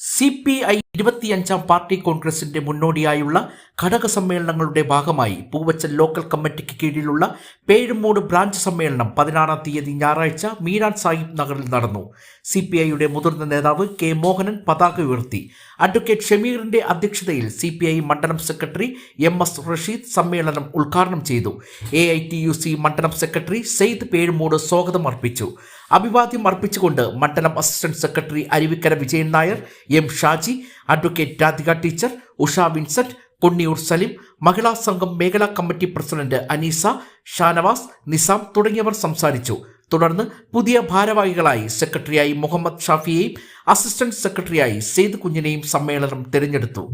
C P I ഇരുപത്തിയഞ്ചാം party കോൺഗ്രസിന്റെ മുന്നോടിയായുള്ള ഘടക സമ്മേളനങ്ങളുടെ ഭാഗമായി പൂവച്ചൽ ലോക്കൽ കമ്മിറ്റിക്ക് കീഴിലുള്ള പേഴുമൂട് ബ്രാഞ്ച് സമ്മേളനം പതിനാറാം തീയതി ഞായറാഴ്ച മീരാൻ സാഹിബ് നഗറിൽ നടന്നു. സി പി ഐയുടെ മുതിർന്ന നേതാവ് കെ മോഹനൻ പതാക ഉയർത്തി. അഡ്വക്കേറ്റ് ഷമീറിന്റെ അധ്യക്ഷതയിൽ സി പി ഐ മണ്ഡലം സെക്രട്ടറി എം എസ് റഷീദ് സമ്മേളനം ഉദ്ഘാടനം ചെയ്തു. A I T U C മണ്ഡലം സെക്രട്ടറി സെയ്ദ് പേഴുമൂട് സ്വാഗതം അർപ്പിച്ചു. അഭിവാദ്യം അർപ്പിച്ചുകൊണ്ട് മണ്ഡലം assistant secretary Aruvikkara Vijayan Nair M Shaji advocate Radhika teacher Usha Vincent Konniyoor Salim Mahila Sangham മേഖലാ കമ്മിറ്റി പ്രസിഡന്റ് അനീസ ഷാനവാസ് നിസാം തുടങ്ങിയവർ സംസാരിച്ചു. തുടർന്ന് പുതിയ ഭാരവാഹികളായി സെക്രട്ടറിയായി മുഹമ്മദ് ഷാഫിയെയും അസിസ്റ്റന്റ് സെക്രട്ടറിയായി സെയ്ദ് കുഞ്ഞിനെയും സമ്മേളനം തിരഞ്ഞെടുത്തു.